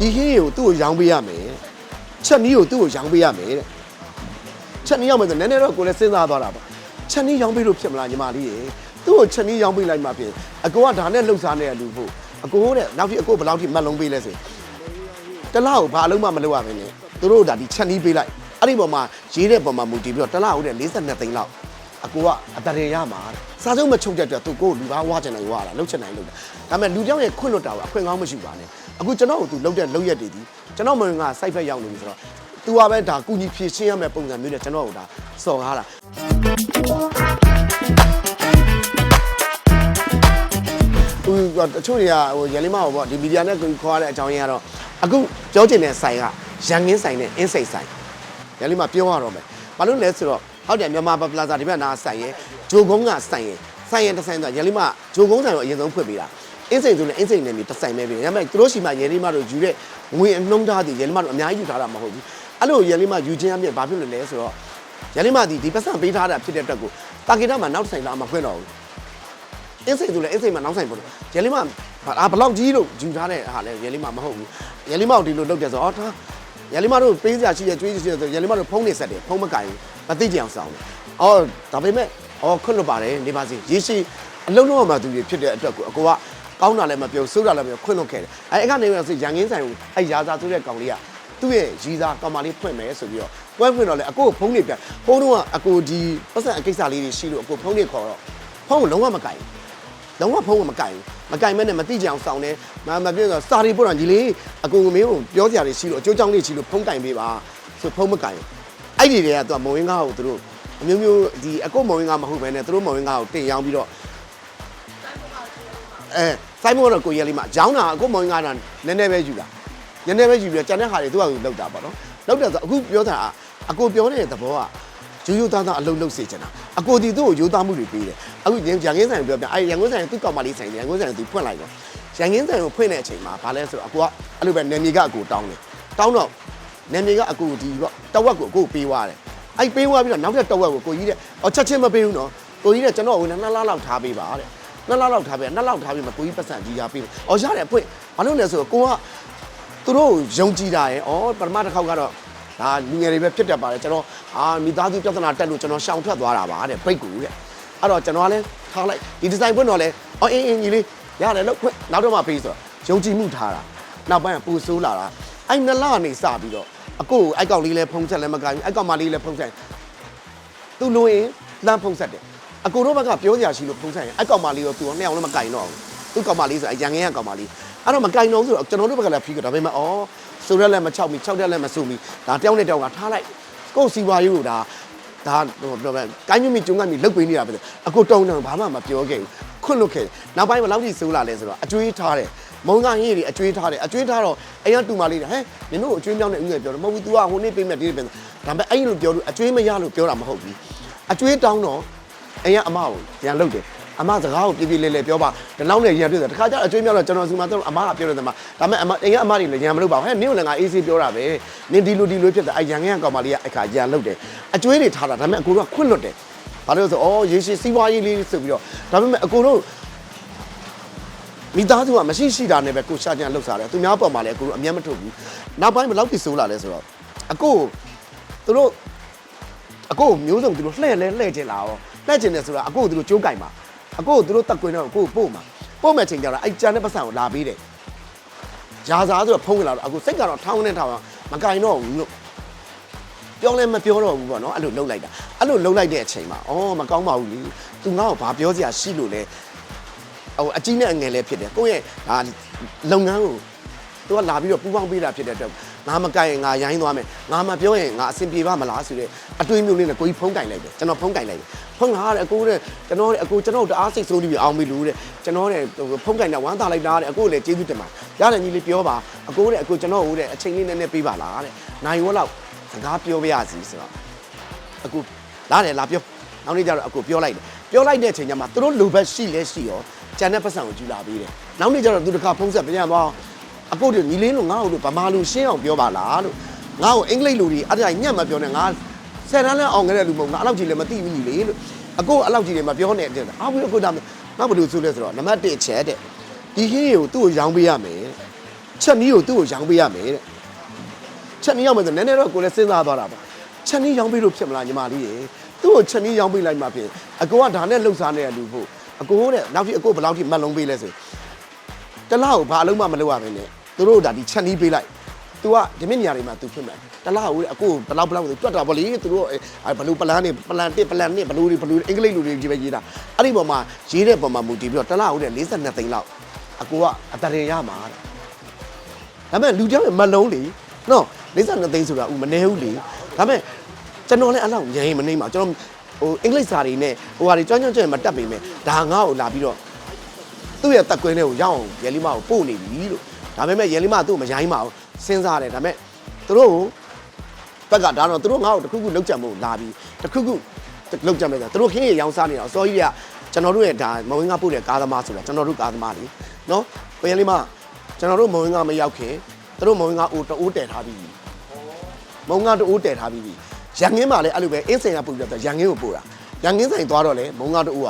ဒီဟင်းကိုသူ့ကိုရောင်းပေးရမယ်ချက်နီးကိုသူ့ကိုရောင်းပေးရမယ်တဲ့ချက်နီးရောက်မယ်ဆိုနည်းနည်းတော့ကိုယ်လည်းစဉ်းစားသွားတာပါချက်နီးရောင်းပေးလို့ဖြစ်မလားညီမလေးရေသူ့ကိုချက်နီးရောင်းပေးလိုက်မှဖြစ်အကိုကဒါနဲ့လှုပ်ရှားနေတဲ့လူဖို့အကိုတဲ့နောက်ပြီးအကိုဘယ်လောက်ထိမတ်လုံးပေးလဲဆိုရင်တစ်လားကိုဘာအလုံးမှမလုပ်ရမင်းနဲ့သူတို့ဒါဒီချက်နီးပေးလိုက်အဲ့ဒီပေါ်မှာရေးတဲ့ပေါ်မှာမူတည်ပြီးတော့တစ်လားဟုတ်တဲ့42သိန်းလောက်အကိုကအတရေရမှာတဲ့စားစုံမချုပ်တဲ့အတွက်သူကိုလူသားဝါချင်တယ်ဝါတာလှုပ်ချင်တယ်လှုပ်တာဒါပေမဲ့လူကြောင့်ရဲ့ခွင့်လွတ်တာကအခွင့်ကောင်းမရှိပါနဲ့ အခုကျွန်တော်ကိုသူလှုပ်တဲ့လှုပ်ရက်တွေဒီကျွန်တော်မဝင်ကစိုက်ဖက်ရောက်နေပြီဆိုတော့သူကပဲဒါကုညီဖြည့်ရှင်းရမယ့်ပုံစံမျိုးနဲ့ကျွန်တော်ကိုဒါစော်ကားတာသူကတချို့တွေကဟိုရန်လေးမဟောပေါ့ဒီမီဒီယာနဲ့ကိုခေါ်ရတဲ့အကြောင်းရင်းကတော့အခုပြောချင်တဲ့ဆိုင်ကရန်ကင်းဆိုင်နဲ့အင်းစိတ်ဆိုင်ရန်လေးမှာပြောရတော့မယ်ဘာလို့လဲဆိုတော့ဟုတ်တယ်မြန်မာပပလာဇာဒီဘက်နာဆိုင်ရဲဂျိုကုန်းကဆိုင်ရဲဆိုင်ရဲတစ်ဆိုင်ဆိုရန်လေးမှာဂျိုကုန်းဆိုင်တော့အရင်ဆုံးဖွင့်ပေးတာ အင်းစိန်ဆိုလည်းအင်းစိန်နယ်မြေတစ်ဆိုင်ပဲပြီးရမယ်သူတို့ရှိမှရန်လေးမတို့ယူတဲ့ငွေအနှုံးထားသည်ရန်လေးမတို့အများကြီးယူထားတာမဟုတ်ဘူးအဲ့လိုရန်လေးမယူခြင်းအမြင့်ဘာဖြစ်လို့လဲဆိုတော့ရန်လေးမဒီဒီပတ်စံပေးထားတာဖြစ်တဲ့အတွက်ကိုတာဂီတာမှာနောက်ဆိုင်လာမဖွင့်တော့ဘူးအင်းစိန်ဆိုလည်းအင်းစိန်မှာနောက်ဆိုင်ပို့တယ်ရန်လေးမအာဘလောက်ကြီးလို့ယူထားတဲ့ဟာလဲရန်လေးမမဟုတ်ဘူးရန်လေးမကိုဒီလိုလုပ်တယ်ဆိုတော့အော်ထားရန်လီမတို့ပေးစရာရှိရကျွေးစရာရှိရဆိုရန်လီမတို့ဖုန်းနေဆက်တယ်ဖုန်းမကင်ဘူးမသိကြအောင်စောင်းတယ်။အော်ဒါပေမဲ့အော်ခွတ်လွတ်ပါတယ်နေပါစေရေရှိအလုံးလုံးမှသူတွေဖြစ်တဲ့အတွက်ကိုအကိုက ကောင်းတာလည်းမပြောစိုးတာလည်းမပြောခွင့်လွတ်ခဲ့တယ်။အဲအဲ့ကနေရဆိုရန်ကင်းဆိုင်ကိုအဲ့ရာသာဆိုတဲ့ကောင်လေးကသူ့ရဲ့ရီသာကောင်မလေးဖွင့်မယ်ဆိုပြီးတော့ပွဲဖွင့်တော့လေအကိုကိုဖုန်းနေပြန်ဖုန်းတော့ကအကိုဒီပတ်စံအကိစ္စလေးတွေရှိလို့အကိုဖုန်းနေခေါ်တော့ဖုန်းကိုလုံးဝမကင်ဘူးလုံးဝဖုံးကမကင်ဘူးမကင်မဲနဲ့မတိကြအောင်စောင်းတယ်မမပြည့်ဆိုစာရီပို့တော့ညီလေးအကူမင်းကိုပြောစရာတွေရှိလို့အကျိုးကြောင့်လေးရှိလို့ဖုံးကင်ပေးပါဆိုဖုံးမကင်ဘူးအဲ့ဒီတွေကသူကမုံဝင်းကားကိုသူတို့အမျိုးမျိုးဒီအကုတ်မုံဝင်းကားမဟုတ်ဘဲနဲ့သူတို့မုံဝင်းကားကိုတင်ရောင်းပြီးတော့အဲ စိုင်းမို့တော့ကိုရဲလေးမရောင်းတာအကုတ်မုံဝင်းကားတာနည်းနည်းပဲယူတာနည်းနည်းပဲယူပြီးတော့ကျန်တဲ့ဟာတွေသူကသူလောက်တာပေါ့နော်လောက်တယ်ဆိုအခုပြောတာအကိုပြောတဲ့သဘောကရိုးရိုးသားသားအလုပ်လုပ်စေချင်တာအကိုဒီသူ့ကိုရိုးသားမှုတွေပေးတယ်အခုရန်ရန်ကင်းဆိုင်ပြောပြအဲရန်ကင်းဆိုင်သူ့ကောင်မလေးဆိုင်ရန်ကင်းဆိုင်သူဖွင့်လိုက်တော့ရန်ကင်းဆိုင်ကိုဖွင့်တဲ့အချိန်မှာဘာလဲဆိုတော့အကိုကအဲ့လိုပဲနေမြေကအကိုတောင်းတယ်တောင်းတော့နေမြေကအကိုဒီပေါ့တဝက်ကိုအကိုပေးသွားတယ်အဲ့ပေးသွားပြီးတော့နောက်ထပ်တဝက်ကိုကိုကြီးတဲ့အော်ချက်ချင်းမပေးဘူးနော်ကိုကြီးတဲ့ကျွန်တော်ဝင်နှစ်လလောက်ထားပေးပါတဲ့ နှစ်လလောက်ထားပေးနှစ်လောက်ထားပေးမှာကိုကြီးပတ်စံကြီးရပေးတယ်အော်ရတယ်ဖွင့်ဘာလို့လဲဆိုတော့ကိုကသူတို့ယုံကြည်တာရယ်ဩပထမတစ်ခေါက်ကတော့ဒါလူငယ်တွေပဲဖြစ်တတ်ပါတယ်ကျွန်တော်အာမိသားစုပြဿနာတက်လို့ကျွန်တော်ရှောင်ထွက်သွားတာပါတဲ့ပိတ်ကူတဲ့အဲ့တော့ကျွန်တော်ကလည်းထားလိုက်ဒီဒီဇိုင်းဖွင့်တော့လဲအော်အင်းအင်းကြီးလေးရတယ်လို့ခွင့်နောက်တော့မှပေးဆိုတော့ယုံကြည်မှုထားတာနောက်ပိုင်းကပူဆိုးလာတာအဲ့နှစ်လကနေစပြီးတော့အကိုကိုအဲ့ကောင်လေးလည်းဖုံးဆက်လည်းမကိုင်းဘူးအဲ့ကောင်မလေးလည်းဖုံးဆက်သူလိုရင်လမ်းဖုံးဆက်တယ် အကိုတို့ဘက်ကပြောစရာရှိလို့ဖုံးဆက်ရင်အဲ့ကောင်မလေးရောသူရောနှစ်ယောက်လည်းမကိုင်းတော့ဘူးသူကောင်မလေးဆိုအရန်ငယ်ကကောင်မလေးအဲ့တော့မကိုင်းတော့ဆိုတော့ကျွန်တော်တို့ဘက်ကလည်းဖီးကြဒါပေမဲ့ဩဆိုရက်လည်းမချောက်မီချောက်တက်လည်းမဆူမီဒါတယောက်နဲ့တယောက်ကထားလိုက်ကိုယ်စီပွားရေးကိုဒါဒါဟိုပြောမယ်ကိုင်းမြမီကျုံကမီလုတ်ပေးနေတာပဲအကိုတုံးတုံးဘာမှမပြောခဲ့ဘူးခွန့်လွတ်ခဲ့နောက်ပိုင်းဘယ်လောက်ထိဆိုးလာလဲဆိုတော့အကျွေးထားတယ်မုံကဟင်းတွေအကျွေးထားတယ်အကျွေးထားတော့အိမ်ကတူမလေးဟဲ့နင်တို့အကျွေးမြောင်းတဲ့ဦးငယ်ပြောတယ်မဟုတ်ဘူး तू ကဟိုနေ့ပေးမယ်ဒီနေ့ပေးမယ်ဒါပေမဲ့အဲ့လိုပြောလို့အကျွေးမရလို့ပြောတာမဟုတ်ဘူးအကျွေးတောင်းတော့ အိမ်ကအမကိုရန်လုတ်တယ်အမစကားကိုပြပြလဲလဲပြောပါဒီလောက်နဲ့ရန်ပြတယ်တခါကျတော့အကျွေးမြောက်တော့ကျွန်တော်စီမှာတော့အမကပြောတယ်တမဒါပေမဲ့အမအိမ်ကအမတွေလည်းရန်မလုပ်ပါဘူးဟဲ့နင်းကလည်းငါအေးဆေးပြောတာပဲနင်ဒီလိုဒီလိုဖြစ်တယ်အရန်ငယ်ကောင်မလေးကအခါရန်လုတ်တယ်အကျွေးတွေထားတာဒါပေမဲ့အကိုတို့ကခွင့်လွတ်တယ်ဘာလို့လဲဆိုတော့ဩရေရှည်စီးပွားရေးလေးဆိုပြီးတော့ဒါပေမဲ့အကိုတို့မိသားစုကမရှိရှိတာနဲ့ပဲကိုရှာကြံလှုပ်စားတယ်သူများပေါ်မှာလည်းကိုတို့အမျက်မထုတ်ဘူးနောက်ပိုင်းဘယ်လောက်ထိဆိုးလာလဲဆိုတော့အကိုသူတို့အကိုမျိုးစုံသူတို့လှဲ့လဲလှဲ့ချင်လာရော လှဲ့ချင်တယ်ဆိုတာအကိုသူတို့ကြိုးကင်ပါအကိုသူတို့တက်ကွင်းတော့အကိုပို့မှာပို့မဲ့ချိန်ကျတော့အဲ့ကြံတဲ့ပတ်စံကိုလာပေးတယ်ဂျာစားဆိုတော့ဖုံးလာတော့အကိုစိတ်ကတော့ထောင်းနေထောင်းမကင်တော့ဘူးလို့ပြောလဲမပြောတော့ဘူးပေါ့နော်အဲ့လိုလှုပ်လိုက်တာအဲ့လိုလှုပ်လိုက်တဲ့အချိန်မှာအော်မကောင်းပါဘူးလေသူငါ့ကိုဘာပြောစရာရှိလို့လဲဟိုအကြီးနဲ့အငယ်လည်းဖြစ်တယ်ကိုယ့်ရဲ့ဒါလုပ်ငန်းကိုသူကလာပြီးတော့ပူပေါင်းပေးတာဖြစ်တဲ့အတွက် ငါမကိုင်ရင်ငါရိုင်းသွားမယ်ငါမပြောရင်ငါအဆင်ပြေပါမလားဆိုတဲ့အတွေးမျိုးလေးနဲ့ကိုကြီးဖုံးကင်လိုက်တယ်ကျွန်တော်ဖုံးကင်လိုက်တယ်ဖုံးလာတဲ့အကိုတဲ့ကျွန်တော်တဲ့အကိုကျွန်တော်တအားစိတ်ဆိုးပြီးအောင်ပြီလို့တဲ့ကျွန်တော်တဲ့ဖုံးကင်တဲ့ဝမ်းသာလိုက်တာတဲ့အကိုလည်းကျေးဇူးတင်ပါရတယ်ညီလေးပြောပါအကိုတဲ့အကိုကျွန်တော်ဟိုတဲ့အချိန်လေးနည်းနည်းပေးပါလားတဲ့နိုင်ဝက်လောက်စကားပြောပြရစီဆိုတော့အခုလာတယ်လာပြောနောက်နေ့ကျတော့အခုပြောလိုက်တယ်ပြောလိုက်တဲ့အချိန်ကျမှသူတို့လိုဘက်ရှိလဲရှိရောကြံတဲ့ပတ်စံကိုယူလာပေးတယ်နောက်နေ့ကျတော့သူတခါဖုံးဆက်ပြန်သွားအ ခုတို့ညီလေးလို့ငါ့ကိုလို့ဗမာလူရှင်းအောင်ပြောပါလားလို့ငါ့ကိုအင်္ဂလိပ်လူတွေအဲ့ဒါညက်မပြောနဲ့ငါဆယ်တန်းလဲအောင်ခဲ့တဲ့လူမဟုတ်ငါအဲ့လောက်ကြီးလည်းမသိဘူးညီလေးလို့အခုအဲ့လောက်ကြီးလည်းမပြောနဲ့တဲ့အာဘူးအခုဒါငါဘယ်လိုဆိုလဲဆိုတော့နံပါတ်1ချက်တဲ့ဒီဟင်းကိုသူ့ကိုရောင်းပေးရမယ်ချက်နီးကိုသူ့ကိုရောင်းပေးရမယ်တဲ့ချက်နီးရောက်မယ်ဆိုနည်းနည်းတော့ကိုယ်လည်းစဉ်းစားသွားတာပေါ့ချက်နီးရောင်းပေးလို့ဖြစ်မလားညီမလေးရေသူ့ကိုချက်နီးရောင်းပေးလိုက်မှဖြစ်အကိုကဒါနဲ့လှုပ်ရှားနေတဲ့လူဖို့အကိုတဲ့နောက်ထိအကိုဘယ်လောက်ထိမတ်လုံးပေးလဲဆိုတလားကိုဘာအလုံးမှမလုပ်ရဘဲနဲ့ သူတို့ဒါဒီချက်နီးပေးလိုက် तू ကဒီမြင့်နေရာတွေမှာ तू ဖြစ်မယ်တလားကိုအကိုဘယ်လောက်ဘယ်လောက်ဆိုတွတ်တာပေါ့လေသူတို့ဘလူပလန်နေပလန်တစ်ပလန်နဲ့ဘလူတွေဘလူအင်္ဂလိပ်လူတွေကြီးပဲရေးတာအဲ့ဒီပေါ်မှာရေးတဲ့ပုံမှာမူတည်ပြီးတော့တလားကိုတဲ့42သိန်းလောက်အကိုကအတရင်ရမှာတဲ့ဒါပေမဲ့လူကြောင့်မလုံးလေနော်52သိန်းဆိုတာဦးမနေဘူးလေဒါပေမဲ့ကျွန်တော်လည်းအဲ့လောက်ငြိမ်မနေမှာကျွန်တော်ဟိုအင်္ဂလိပ်စာတွေနဲ့ဟိုဟာတွေကြောင်းကြောင်းကျဲမတက်ပေမဲ့ဒါငါ့ကိုလာပြီးတော့သူ့ရဲ့တက်ကွင်းထဲကိုရောက်အောင်ရဲလိမကိုပို့နေပြီလို့ ဒါပေမဲ့ရဲလိမကသူ့ကိုမရိုင်းပါဘူးစဉ်းစားတယ်ဒါပေမဲ့သူတို့ကိုဘက်ကဒါတော့သူတို့ငါ့ကိုတစ်ခုခုလောက်ကြံမို့လာပြီးတစ်ခုခုလောက်ကြံမယ်ဆိုသူတို့ခင်းရရောင်းစားနေတာအစောကြီးကကျွန်တော်တို့ရဲ့ဒါမဝင်းကားပို့တဲ့ကားသမားဆိုတာကျွန်တော်တို့ကားသမားလေနော်ဘယ်လိမကျွန်တော်တို့မုံငါမရောက်ခင်သူတို့မုံငါအိုတိုးတည်ထားပြီးပြီမုံငါတိုးတည်ထားပြီးပြီရန်ငင်းမှာလည်းအဲ့လိုပဲအင်းစိန်ကပို့ပြီးတော့ရန်ငင်းကိုပို့တာရန်ငင်းဆိုင်သွားတော့လေမုံငါတိုးက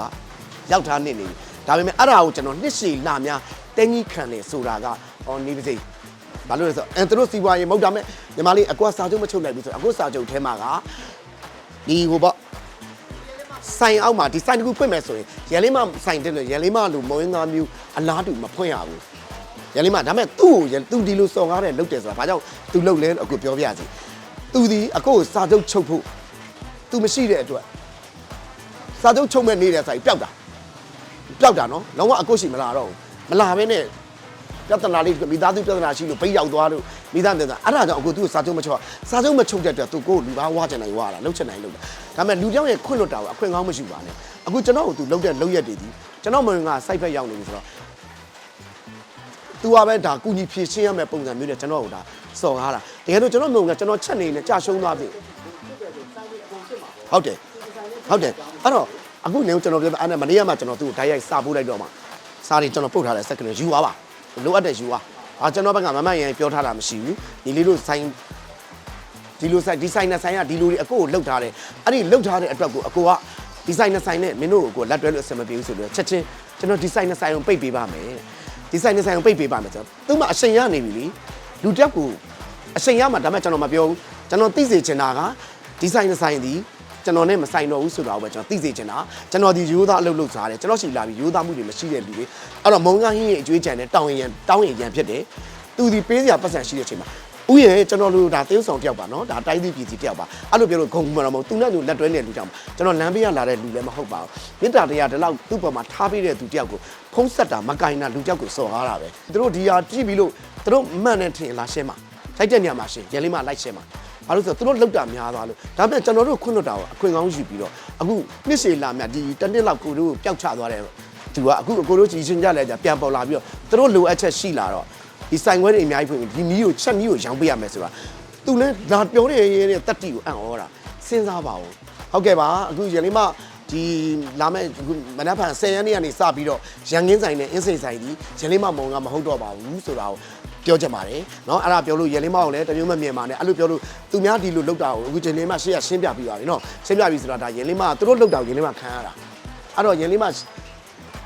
ရောက်ထားနေနေပြီဒါပေမဲ့အဲ့ဒါကိုကျွန်တော်နှစ်ရှည်လာများတင်းကြီးခံနေဆိုတာက အော်နေပါစေဘာလို့လဲဆိုတော့အဲသူတို့စီပွားရေးမဟုတ်ဒါမဲ့ညီမလေးအကွာစာချုပ်မချုပ်နိုင်ဘူးဆိုတော့အခုစာချုပ်ထဲမှာကဒီဟိုပေါ့ဆိုင်အောက်မှာဒီဆိုင်တစ်ခုဖွင့်မယ်ဆိုရင်ရန်လေးမဆိုင်တက်လို့ရန်လေးမလို့မုံငါမျိုးအလားတူမဖွင့်ရဘူးရန်လေးမဒါပေမဲ့သူ့ကိုရန်သူဒီလိုစော်ကားတဲ့လုပ်တယ်ဆိုတာဘာကြောင့်သူလုပ်လဲလို့အခုပြောပြစီသူဒီအခုကိုစာချုပ်ချုပ်ဖို့သူမရှိတဲ့အတွက်စာချုပ်ချုပ်မဲ့နေတဲ့ဆိုင်ပျောက်တာပျောက်တာနော်လုံးဝအခုရှိမလာတော့ဘူးမလာဘဲနဲ့ ပြဿနာလေးမိသားစုပြဿနာရှိလို့ပိတ်ရောက်သွားလို့မိသားစုပြဿနာအဲ့ဒါကြောင့်အခုသူ့ကိုစာချုပ်မချုပ်စာချုပ်မချုပ်တဲ့အတွက်သူကိုယ်လူသားဝါချင်နိုင်ဝါတာလှုပ်ချင်နိုင်လှုပ်တာဒါပေမဲ့လူကြောင့်ရဲ့ခွင့်လွတ်တာကိုအခွင့်ကောင်းမရှိပါနဲ့အခုကျွန်တော်ကိုသူလှုပ်တဲ့လှုပ်ရက်တွေဒီကျွန်တော်မင်းကစိုက်ဖက်ရောက်နေပြီဆိုတော့သူကပဲဒါကုညီဖြည့်ရှင်းရမယ့်ပုံစံမျိုးနဲ့ကျွန်တော်တို့ဒါစော်ကားတာတကယ်လို့ကျွန်တော်မျိုးကကျွန်တော်ချက်နေနဲ့ကြာရှုံးသွားပြီဟုတ်တယ်ဟုတ်တယ်အဲ့တော့အခုနေကျွန်တော်ပြောအဲ့နဲ့မနေ့ကမှကျွန်တော်သူ့ကိုဓာတ်ရိုက်စာပို့လိုက်တော့မှစာတွေကျွန်တော်ပို့ထားတယ်စက်ကလေးယူသွားပါ လိုအပ်တဲ့ယူသွားအာကျွန်တော်ဘက်ကမမတ်ရင်ပြောထားတာမရှိဘူးဒီလေးတို့ဆိုင်ဒီလိုဆိုင်ဒီဆိုင်နဲ့ဆိုင်ကဒီလိုတွေအကိုကိုလှုပ်ထားတယ်အဲ့ဒီလှုပ်ထားတဲ့အတွက်ကိုအကိုကဒီဆိုင်နဲ့ဆိုင်နဲ့မင်းတို့ကိုလက်တွဲလို့အဆင်မပြေဘူးဆိုတော့ချက်ချင်းကျွန်တော်ဒီဆိုင်နဲ့ဆိုင်ကိုပိတ်ပေးပါမယ်ဒီဆိုင်နဲ့ဆိုင်ကိုပိတ်ပေးပါမယ်ကျွန်တော်သူမှအရှင်ရနေပြီလေလူတက်ကိုအရှင်ရမှာဒါမှကျွန်တော်မပြောဘူးကျွန်တော်သိစေချင်တာကဒီဆိုင်နဲ့ဆိုင်ဒီ ကျွန်တော်နဲ့မဆိုင်တော့ဘူးဆိုတော့ပဲကျွန်တော်သိစေချင်တာကျွန်တော်ဒီရိုးသားအလုပ်လုပ်စားတယ်ကျွန်တော်ရှိလာပြီးရိုးသားမှုတွေမရှိတဲ့လူတွေအဲ့တော့မုံကားဟင်းရဲ့အကျွေးကြံနဲ့တောင်းရင်တောင်းရင်ရန်ဖြစ်တယ်သူဒီပေးစရာပတ်စံရှိတဲ့အချိန်မှာဥယျာဉ်ကျွန်တော်တို့ဒါတေးဥဆောင်တယောက်ပါနော်ဒါတိုင်းပြည်ပြည်စီတယောက်ပါအဲ့လိုပြောလို့ဂုံမှာတော့မဟုတ်သူနဲ့သူလက်တွဲနေတဲ့လူကြောင့်ကျွန်တော်လမ်းပေးရလာတဲ့လူလည်းမဟုတ်ပါဘူးမေတ္တာတရားဒီလောက်သူ့ပေါ်မှာထားပေးတဲ့သူတယောက်ကိုဖုံးဆက်တာမကင်တာလူတယောက်ကိုစော်ကားတာပဲသူတို့ဒီဟာကြည့်ပြီးလို့သူတို့မှန်တဲ့ထင်လာရှင်းမှာလိုက်တဲ့နေရာမှာရှင်းရန်လေးမှာလိုက်ရှင်းမှာ ဘာလို့ဆိုတော့သူတို့လောက်တာများသွားလို့ဒါပေမဲ့ကျွန်တော်တို့ခွင့်လွတ်တာကိုအခွင့်ကောင်းယူပြီးတော့အခုနှစ်ရှည်လာမြဒီတစ်နှစ်လောက်ကိုတို့ပျောက်ချသွားတယ်သူကအခုအကိုတို့ကြီးချင်းကြလဲကြပြန်ပေါ်လာပြီးတော့သူတို့လိုအပ်ချက်ရှိလာတော့ဒီဆိုင်ခွဲတွေအများကြီးဖွင့်ပြီးဒီမီးကိုချက်မီးကိုရောင်းပေးရမယ်ဆိုတာသူလည်းဒါပြောနေရတဲ့တက်တီကိုအံ့ဩတာစဉ်းစားပါဦးဟုတ်ကဲ့ပါအခုရန်လေးမဒီလာမဲ့အခုမနက်ဖြန်10ရက်နေ့ကနေစပြီးတော့ရန်ကင်းဆိုင်နဲ့အင်းစိန်ဆိုင်ဒီရန်လေးမမုံကမဟုတ်တော့ပါဘူးဆိုတာကို ပြောချင်ပါတယ်နော်အဲ့ဒါပြောလို့ရန်လေးမောက်ကိုလည်းတမျိုးမမြင်ပါနဲ့အဲ့လိုပြောလို့သူများဒီလိုလောက်တာကိုအခုချိန်လေးမှရှေ့ကရှင်းပြပြီးပါပြီနော်ရှင်းပြပြီးဆိုတာဒါရန်လေးမောက်သူတို့လောက်တာကိုရန်လေးမောက်ခံရတာအဲ့တော့ရန်လေးမောက်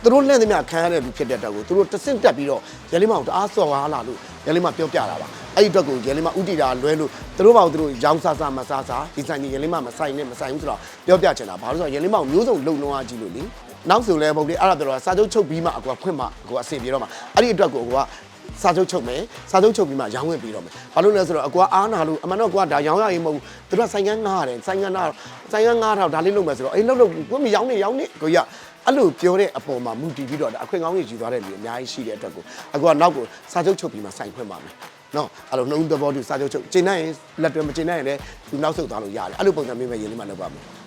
သူတို့လှည့်သမျှခံရတဲ့လူဖြစ်တဲ့တက်ကိုသူတို့တဆင့်တက်ပြီးတော့ရန်လေးမောက်ကိုတအားစော်ဝါလာလို့ရန်လေးမောက်ပြောပြတာပါအဲ့ဒီအတွက်ကိုရန်လေးမဥတီတာလွဲလို့သူတို့ဘာလို့သူတို့ရောင်းစားစားမစားစားဒီဆိုင်ကြီးရန်လေးမမဆိုင်နဲ့မဆိုင်ဘူးဆိုတော့ပြောပြချင်တာဘာလို့ဆိုတော့ရန်လေးမမျိုးစုံလုံလုံးအားကြီးလို့လေနောက်ဆိုလဲပုံလေးအဲ့ဒါပြောတော့စာချုပ်ချုပ်ပြီးမှအကူကဖွင့်မှအကူအဆင်ပြေတော့မှအဲ့ဒီအတွက်ကိုအကူက စာချုပ်ချုပ်မယ်စာချုပ်ချုပ်ပြီးမှရောင်းဝင်ပြီးတော့မယ်ဘာလို့လဲဆိုတော့အကူကအားနာလို့အမှန်တော့အကူကဒါရောင်းရရင်မဟုတ်ဘူးသူတို့ကဆိုင်ကန်းငားရတယ်ဆိုင်ကန်းငားဆိုင်ကန်းငားတော့ဒါလေးလုပ်မယ်ဆိုတော့အေးလုပ်လို့ကိုမရောင်းနေရောင်းနေကိုကြီးကအဲ့လိုပြောတဲ့အပေါ်မှာမူတည်ပြီးတော့ဒါအခွင့်ကောင်းကြီးယူသွားတဲ့လူအများကြီးရှိတဲ့အတွက်ကိုအခုကနောက်ကိုစာချုပ်ချုပ်ပြီးမှစိုင်ခွင့်ပါမယ်နော်အဲ့လိုနှုံးသဘောတူစာချုပ်ချုပ်ကျင်နိုင်ရင်လက်တွဲမကျင်နိုင်ရင်လည်းသူနောက်ဆုတ်သွားလို့ရတယ်အဲ့လိုပုံစံမျိုးပဲရင်းနှီးမှလုပ်ပါမယ်